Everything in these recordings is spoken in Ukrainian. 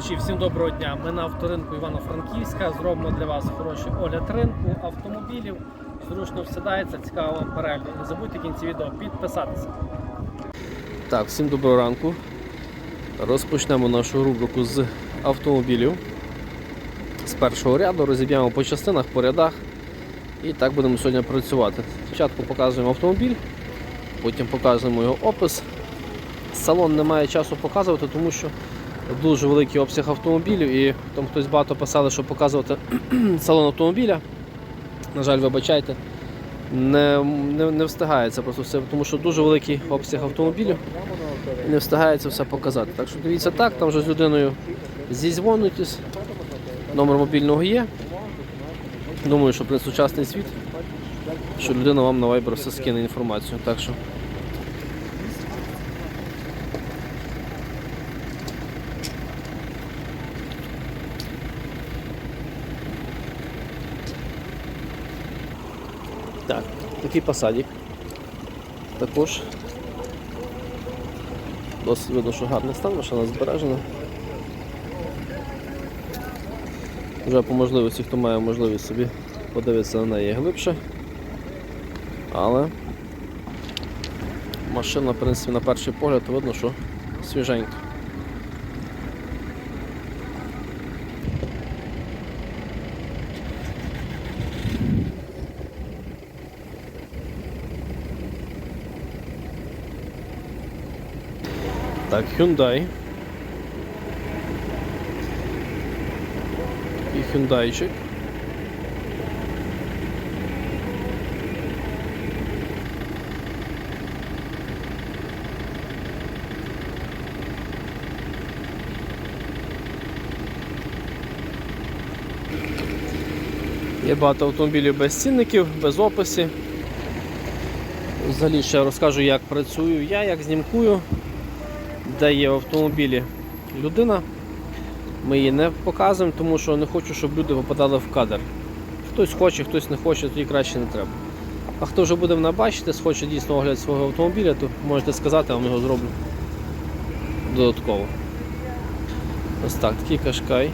глядачі, всім доброго дня. Ми на авторинку Івано-Франківська. Зробимо для вас хороший огляд ринку автомобілів. Зручно всідається, цікаво вам перегляд. Не забудьте в кінці відео підписатися. Так, всім доброго ранку. Розпочнемо нашу рубрику з автомобілів. З першого ряду розіб'ємо по частинах, по рядах. І так будемо сьогодні працювати. Спочатку показуємо автомобіль, потім показуємо його опис. Салон немає часу показувати, тому що дуже великий обсяг автомобілів і там хтось багато писали, що показувати салон автомобіля. На жаль, вибачайте, не, не, не встигається просто все, тому що дуже великий обсяг автомобілів не встигається все показати. Так що дивіться так, там вже з людиною зізвонитесь, номер мобільного є. Думаю, що при сучасний світ, що людина вам на Viber все скине інформацію. Так що Так, такий посадик. Також досить видно, що гарний стан, машина збережена. Вже по можливості, хто має можливість собі подивитися на неї глибше. Але машина, в принципі, на перший погляд видно, що свіженька. Так, Hyundai. І Hyundaiчик. Є багато автомобілів без цінників, без описів. Взагалі ще розкажу, як працюю я, як знімкую, де є в автомобілі людина. Ми її не показуємо, тому що не хочу, щоб люди попадали в кадр. Хтось хоче, хтось не хоче, тоді краще не треба. А хто вже буде мене бачити, схоче дійсно огляд свого автомобіля, то можете сказати, я вам його зроблю додатково. Ось так, такий кашкай.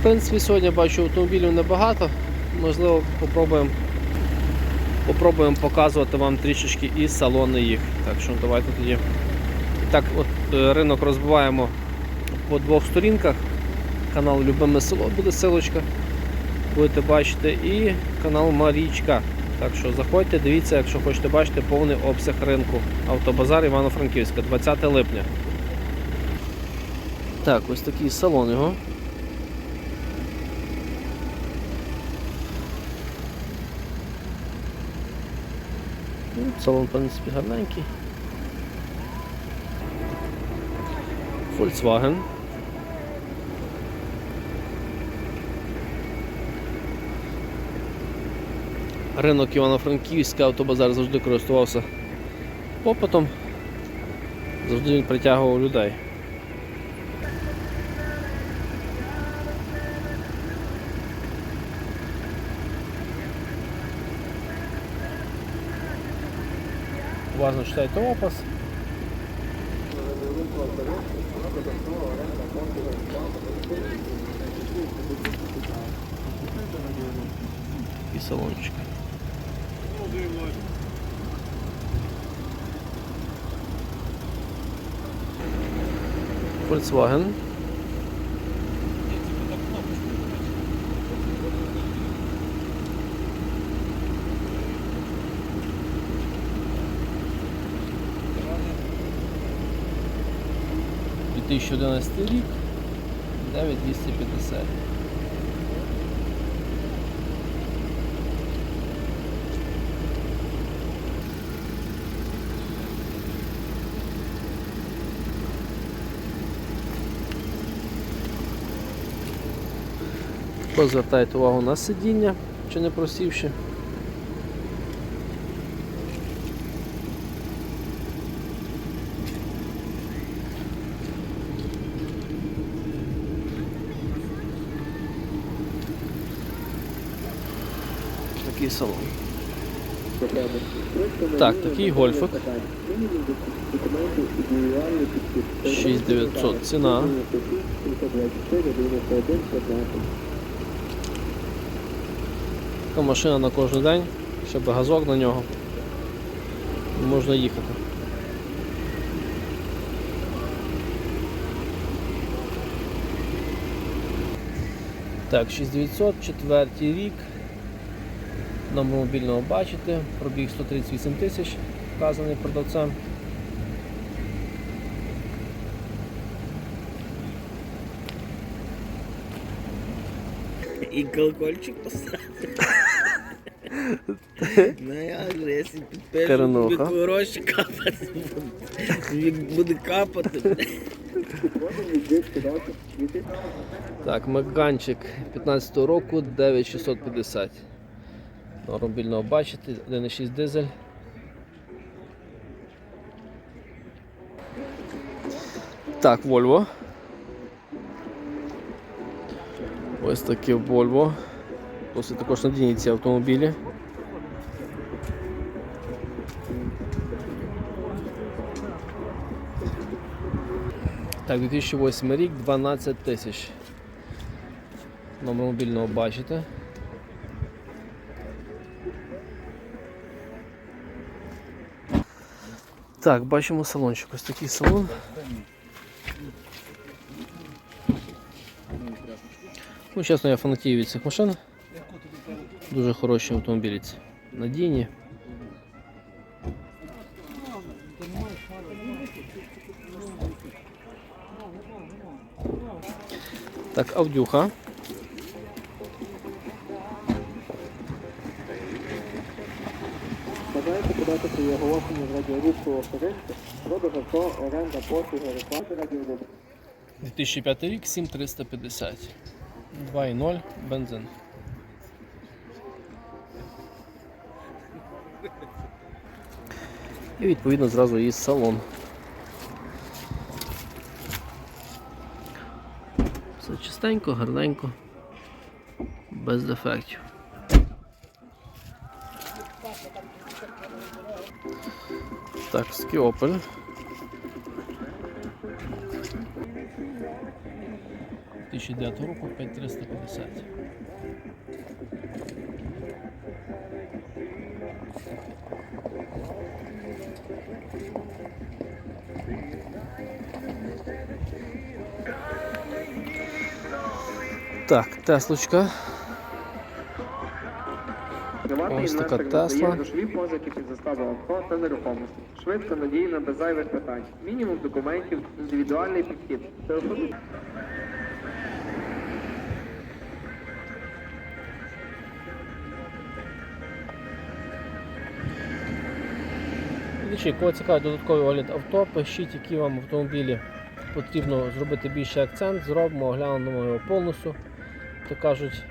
В принципі, сьогодні бачу автомобілів небагато. Можливо, попробуємо попробуємо показувати вам трішечки і салони їх. Так що давайте тоді. Так, от е, ринок розбиваємо по двох сторінках. Канал Любиме село буде силочка. Будете бачити, і канал Марічка. Так що заходьте, дивіться, якщо хочете бачити повний обсяг ринку. Автобазар Івано-Франківська, 20 липня. Так, ось такий салон його. Салон, в принципі, гарненький. Volkswagen. Ринок Івано-Франківська автобазар завжди користувався попитом. Завжди він притягував людей. Уважно читайте опис. І салончик. Volkswagen. – 2011 рік, 9250. Також звертайте увагу на сидіння, чи не просівши. Такий салон. Так, такий гольфик. 6900 ціна. Така машина на кожен день, ще би газок на нього. Можна їхати. Так, 6900, четвертий рік. Номер мобільного бачите, пробіг 138 тисяч, вказаний продавцем. І колокольчик поставити. Ну як же, якщо підпишу, тобі гроші капати буде. Тобі буде капати. Так, Меганчик 15 року 9650. Номер мобільного бачите, 1,6 дизель. Так, Volvo. Ось таке Volvo. Досить також надійні ці автомобілі. Так, 2008 рік, 12 тисяч. Номер мобільного бачите. Так, бачимо салончик. Ось такий салон. Ну, чесно, я фанатію від цих машин. Дуже хороші автомобілі. ці. Надійні. Так, Авдюха. Бажаєте подати своє оголошення з радіорубку авторинку, продаж авто, оренда, послуги, реклами радіорубку. 2005 рік 7350. 2.0 бензин. І відповідно зразу є салон. Все чистенько, гарненько, без дефектів. Так, Скіопель. 2009 року 5350. Так, Теслочка. Інвестор Тесла. надає позики під заставу авто та нерухомості. Швидко, надійно, без зайвих питань. Мінімум документів, індивідуальний підхід. Телефонуйте. Глядачі, кого цікавить додатковий огляд авто, пишіть, які вам автомобілі потрібно зробити більший акцент, зробимо, оглянемо його повністю, то кажуть,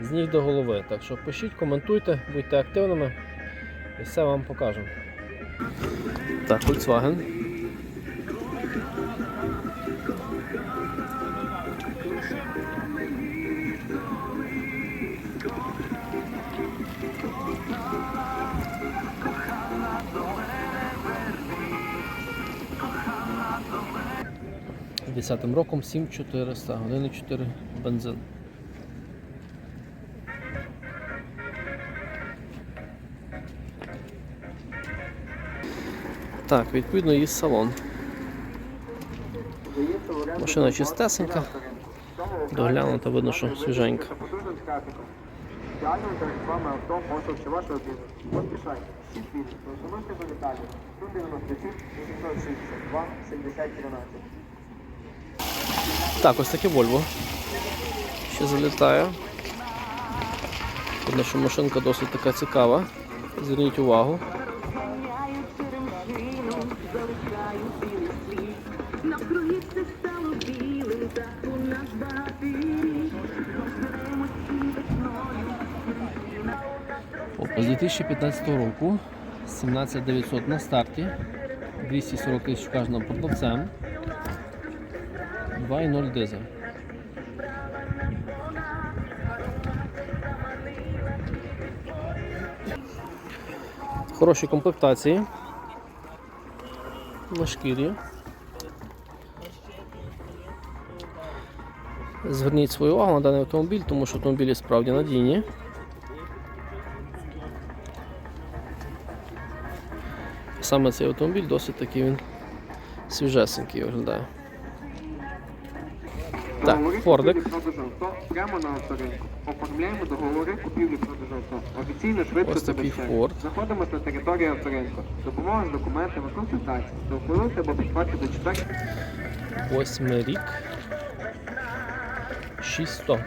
з ніг до голови. Так що пишіть, коментуйте, будьте активними і все вам покажемо. Так, Volkswagen. Десятим роком 7400, 1,4 бензин. Так, відповідно є салон. Машина чистесенька, доглянута, видно, що свіженька. Потужним графіком. Ідеальним перед вами авто, мотор чи вашого бізнесу. Поспішайте. Всі світ. Телефонуйте до Віталія. 097 862 7013. Так, ось таке Volvo. Ще залітає. Видно, що машинка досить така цікава. Зверніть увагу. 2015 року 17900 на старті, 240 тисяч кожним продавцем, 2.0 дизель. Хороші комплектації. На шкірі. Зверніть свою увагу на даний автомобіль, тому що автомобілі справді надійні. Саме цей автомобіль досить такий він свіжесенький виглядає. Так, Фордик. прямо на авторинку. Оформляємо договори купівлі-продажу авто. Офіційно швидко безпечно. Ford. Знаходимося на території авторинку. Допомога з документами, консультації. Телефонуйте або підходьте до 4 Восьмий рік. 600.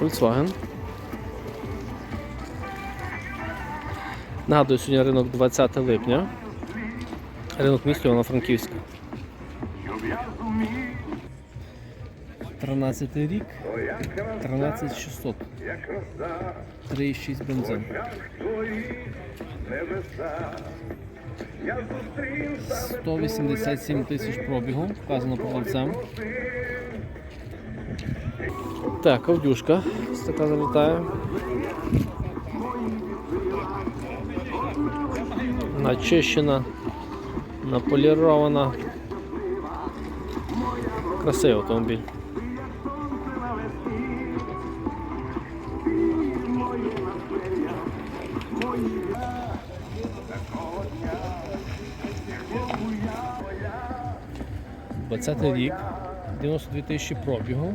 Volkswagen. Нагадую, сьогодні ринок 20 липня. Ринок міста Івано-Франківська. 13 рік. 13600. 3,6 бензин. 187 тисяч пробігу, вказано продавцем. Так, авдюшка. Ось така залітає. Начищена, наполірована. Красивий автомобіль. Двадцятий рік, 92 тисячі пробігу,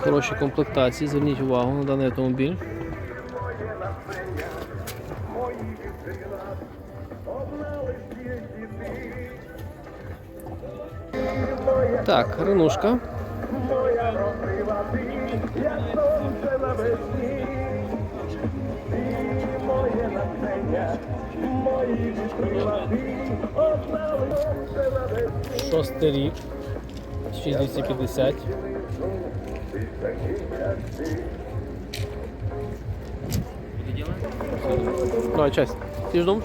Хороші комплектації, зверніть увагу на даний автомобіль. Так, ренушка. Шостий рік. 6250. Давай, часть. Ты ж думаешь?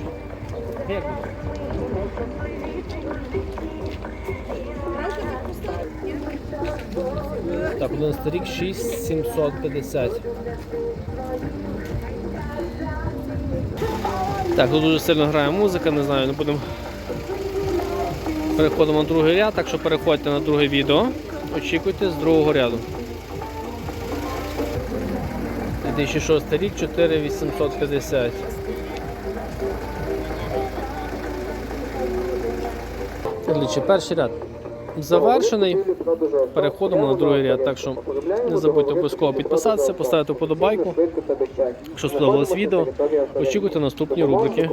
Так, 11 рік 6750. Так, тут дуже сильно грає музика, не знаю, не будемо. Переходимо на другий ряд, так що переходьте на друге відео. Очікуйте з другого ряду. 2006 рік 4850. Отлично, перший ряд завершений. Переходимо на другий ряд. Так що не забудьте обов'язково підписатися, поставити вподобайку. Якщо сподобалось відео, очікуйте наступні рубрики.